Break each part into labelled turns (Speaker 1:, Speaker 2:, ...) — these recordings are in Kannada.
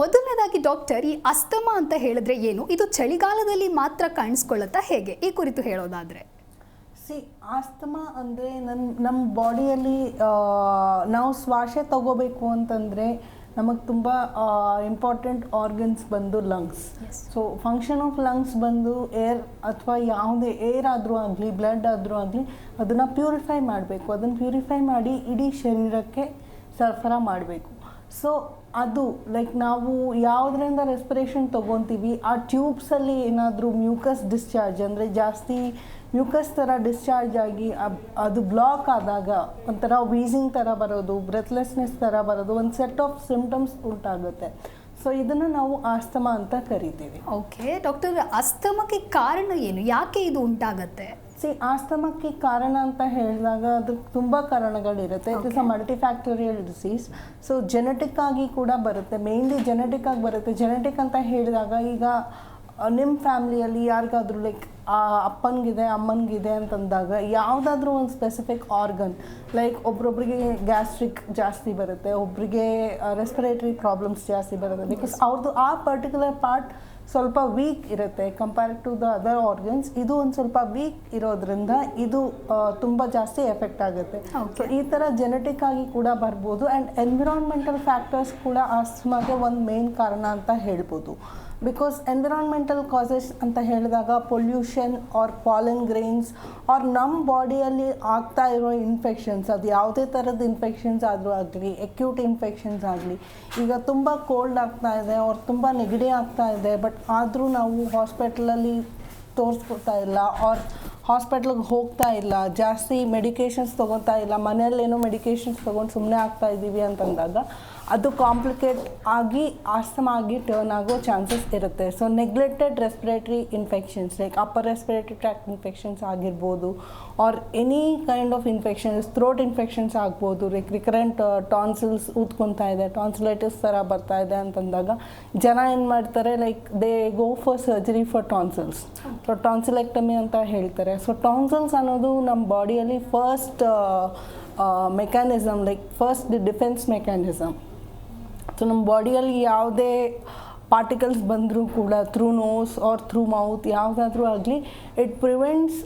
Speaker 1: ಮೊದಲನೇದಾಗಿ ಡಾಕ್ಟರ್ ಈ ಅಸ್ತಮ ಅಂತ ಹೇಳಿದ್ರೆ ಏನು? ಇದು ಚಳಿಗಾಲದಲ್ಲಿ ಮಾತ್ರ ಕಾಣಿಸ್ಕೊಳ್ಳುತ್ತಾ ಹೇಗೆ? ಈ ಕುರಿತು ಹೇಳೋದಾದ್ರೆ.
Speaker 2: ಸಿ ಆಸ್ತಮಾ ಅಂದರೆ ನನ್ನ ನಮ್ಮ ಬಾಡಿಯಲ್ಲಿ ನಾವು ಶ್ವಾಸ ತಗೋಬೇಕು ಅಂತಂದರೆ ನಮಗೆ ತುಂಬ ಇಂಪಾರ್ಟೆಂಟ್ ಆರ್ಗನ್ಸ್ ಬಂದು lungs. So function of lungs ಬಂದು ಏರ್ ಅಥವಾ ಯಾವುದೇ ಏರ್ ಆದರೂ ಆಗಲಿ ಬ್ಲಡ್ ಆದರೂ ಆಗಲಿ ಅದನ್ನು ಪ್ಯೂರಿಫೈ ಮಾಡಬೇಕು. ಅದನ್ನು ಪ್ಯೂರಿಫೈ ಮಾಡಿ ಇಡೀ ಶರೀರಕ್ಕೆ ಸರಫರಾ ಮಾಡಬೇಕು. ಸೊ ಅದು ಲೈಕ್ ನಾವು ಯಾವುದರಿಂದ ರೆಸ್ಪಿರೇಷನ್ ತೊಗೊತೀವಿ? ಆ ಟ್ಯೂಬ್ಸಲ್ಲಿ ಏನಾದರೂ ಮ್ಯೂಕಸ್ ಡಿಸ್ಚಾರ್ಜ್ ಅಂದರೆ ಜಾಸ್ತಿ ಮ್ಯೂಕಸ್ ಥರ ಡಿಸ್ಚಾರ್ಜ್ ಆಗಿ ಅದು ಬ್ಲಾಕ್ ಆದಾಗ, ಒಂಥರ ವೀಸಿಂಗ್ ಥರ ಬರೋದು ಬ್ರೆತ್ಲೆಸ್ನೆಸ್ ಥರ ಬರೋದು, ಒಂದು ಸೆಟ್ ಆಫ್ ಸಿಮ್ಟಮ್ಸ್ ಉಂಟಾಗುತ್ತೆ. ಸೊ ಇದನ್ನು ನಾವು ಆಸ್ತಮಾ ಅಂತ ಕರಿತೀವಿ.
Speaker 1: ಓಕೆ ಡಾಕ್ಟರ್ ಅಸ್ತಮಕ್ಕೆ ಕಾರಣ ಏನು? ಯಾಕೆ ಇದು ಉಂಟಾಗತ್ತೆ?
Speaker 2: ಸಿ ಆಸ್ತಮಕ್ಕೆ ಕಾರಣ ಅಂತ ಹೇಳಿದಾಗ ಅದಕ್ಕೆ ತುಂಬ ಕಾರಣಗಳಿರುತ್ತೆ. It is a multifactorial disease so genetic ಆಗಿ ಕೂಡ ಬರುತ್ತೆ. ಮೇನ್ಲಿ ಜೆನೆಟಿಕ್ ಆಗಿ ಬರುತ್ತೆ. ಜೆನೆಟಿಕ್ ಅಂತ ಹೇಳಿದಾಗ ಈಗ ನಿಮ್ಮ ಫ್ಯಾಮಿಲಿಯಲ್ಲಿ ಯಾರಿಗಾದ್ರೂ ಲೈಕ್ ಅಪ್ಪನಿಗಿದೆ ಅಮ್ಮನಿಗಿದೆ ಅಂತಂದಾಗ ಯಾವುದಾದ್ರೂ ಒಂದು ಸ್ಪೆಸಿಫಿಕ್ ಆರ್ಗನ್ ಲೈಕ್ ಒಬ್ರೊಬ್ರಿಗೆ ಗ್ಯಾಸ್ಟ್ರಿಕ್ ಜಾಸ್ತಿ ಬರುತ್ತೆ ಒಬ್ರಿಗೆ ರೆಸ್ಪಿರೇಟರಿ ಪ್ರಾಬ್ಲಮ್ಸ್ ಜಾಸ್ತಿ ಬರುತ್ತೆ. ಬಿಕಾಸ್ ಅವ್ರದ್ದು ಆ ಪರ್ಟಿಕ್ಯುಲರ್ ಪಾರ್ಟ್ ಸ್ವಲ್ಪ ವೀಕ್ ಇರುತ್ತೆ compare to the other organs ಇದು ಒಂದು ಸ್ವಲ್ಪ ವೀಕ್ ಇರೋದ್ರಿಂದ ಇದು ತುಂಬ ಜಾಸ್ತಿ ಎಫೆಕ್ಟ್ ಆಗುತ್ತೆ. ಸೊ ಈ ಥರ ಜೆನೆಟಿಕ್ ಆಗಿ ಕೂಡ ಬರ್ಬೋದು ಆ್ಯಂಡ್ ಎನ್ವಿರಾನ್ಮೆಂಟಲ್ ಫ್ಯಾಕ್ಟರ್ಸ್ ಕೂಡ ಆಸ್ಮಾಗೆ ಒಂದು ಮೇನ್ ಕಾರಣ ಅಂತ ಹೇಳ್ಬೋದು. ಬಿಕಾಸ್ ಎನ್ವಿರಾನ್ಮೆಂಟಲ್ ಕಾಸಸ್ ಅಂತ ಹೇಳಿದಾಗ pollution or pollen grains or ನಮ್ಮ ಬಾಡಿಯಲ್ಲಿ ಆಗ್ತಾ ಇರೋ ಇನ್ಫೆಕ್ಷನ್ಸ್ ಅದು ಯಾವುದೇ ಥರದ ಇನ್ಫೆಕ್ಷನ್ಸ್ ಆದರೂ ಆಗಲಿ ಎಕ್ಯೂಟ್ ಇನ್ಫೆಕ್ಷನ್ಸ್ ಆಗಲಿ, ಈಗ ತುಂಬ ಕೋಲ್ಡ್ ಆಗ್ತಾ ಇದೆ ಅವ್ರು ತುಂಬ ನೆಗಡಿ ಆಗ್ತಾ ಇದೆ ಬಟ್ ಆದರೂ ನಾವು ಹಾಸ್ಪಿಟ್ಲಲ್ಲಿ ತೋರಿಸ್ಕೊಡ್ತಾ ಇಲ್ಲ ಆರ್ ಹಾಸ್ಪಿಟ್ಲಿಗೆ ಹೋಗ್ತಾ ಇಲ್ಲ, ಜಾಸ್ತಿ ಮೆಡಿಕೇಷನ್ಸ್ ತೊಗೊತಾ ಇಲ್ಲ, ಮನೆಯಲ್ಲೇನೋ ಮೆಡಿಕೇಷನ್ಸ್ ತೊಗೊಂಡು ಸುಮ್ಮನೆ ಆಗ್ತಾ ಇದ್ದೀವಿ ಅಂತಂದಾಗ ಅದು ಕಾಂಪ್ಲಿಕೇಟ್ ಆಗಿ, ಆಸ್ತಮ ಆಗಿ ಟರ್ನ್ ಆಗೋ ಚಾನ್ಸಸ್ ಇರುತ್ತೆ. So neglected respiratory infections like upper respiratory tract infections ಆಗಿರ್ಬೋದು or any kind of infections throat infections ಆಗ್ಬೋದು ಲೈಕ್ ರಿಕರೆಂಟ್ ಟಾನ್ಸಿಲ್ಸ್ ಊದ್ಕೊತಾ ಇದೆ ಟಾನ್ಸಿಲೈಟಿಸ್ ಥರ ಬರ್ತಾ ಇದೆ ಅಂತಂದಾಗ, ಜನ ಏನು ಮಾಡ್ತಾರೆ like they go for surgery for tonsils so tonsillectomy ಅಂತ ಹೇಳ್ತಾರೆ. ಸೊ ಟಾನ್ಸಿಲ್ಸ್ ಅನ್ನೋದು ನಮ್ಮ ಬಾಡಿಯಲ್ಲಿ first mechanism like first defence mechanism so ನಮ್ಮ ಬಾಡಿಯಲ್ಲಿ ಯಾವುದೇ ಪಾರ್ಟಿಕಲ್ಸ್ ಬಂದರೂ ಕೂಡ through nose or through mouth ಯಾವುದಾದ್ರೂ ಆಗಲಿ it prevents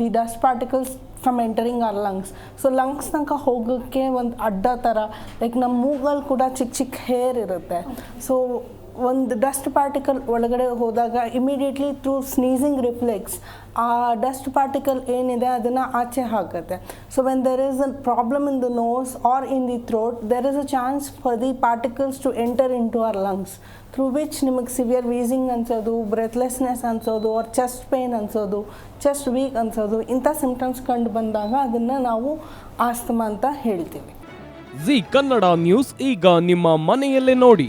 Speaker 2: the dust particles from entering our lungs so lungs ತನಕ ಹೋಗೋಕ್ಕೆ ಒಂದು ಅಡ್ಡ ಥರ ಲೈಕ್ ನಮ್ಮ ಮೂಗಲ್ಲಿ ಕೂಡ ಚಿಕ್ಕ ಚಿಕ್ಕ ಹೇರ್ ಇರುತ್ತೆ. ಸೊ ಒಂದು ಡಸ್ಟ್ ಪಾರ್ಟಿಕಲ್ ಒಳಗಡೆ ಹೋದಾಗ ಇಮಿಡಿಯೇಟ್ಲಿ ಥ್ರೂ ಸ್ನೀಸಿಂಗ್ ರಿಫ್ಲೆಕ್ಸ್ ಆ ಡಸ್ಟ್ ಪಾರ್ಟಿಕಲ್ ಏನಿದೆ ಅದನ್ನು ಆಚೆ ಹಾಕುತ್ತೆ. So when there is a problem in the nose or in the throat there is a chance for the particles to enter into our lungs through which ನಿಮಗೆ ಸಿವಿಯರ್ ವೀಸಿಂಗ್ ಅನ್ಸೋದು ಬ್ರೆತ್ಲೆಸ್ನೆಸ್ ಅನ್ಸೋದು ಅವ್ರ ಚೆಸ್ಟ್ ಪೇನ್ ಅನ್ಸೋದು ಚೆಸ್ಟ್ ವೀಕ್ ಅನ್ಸೋದು, ಇಂಥ ಸಿಂಪ್ಟಮ್ಸ್ ಕಂಡು ಬಂದಾಗ ಅದನ್ನು ನಾವು ಆಸ್ತಮ ಅಂತ ಹೇಳ್ತೀವಿ.
Speaker 3: ಜಿ ಕನ್ನಡ ನ್ಯೂಸ್ ಈಗ ನಿಮ್ಮ ಮನೆಯಲ್ಲೇ ನೋಡಿ.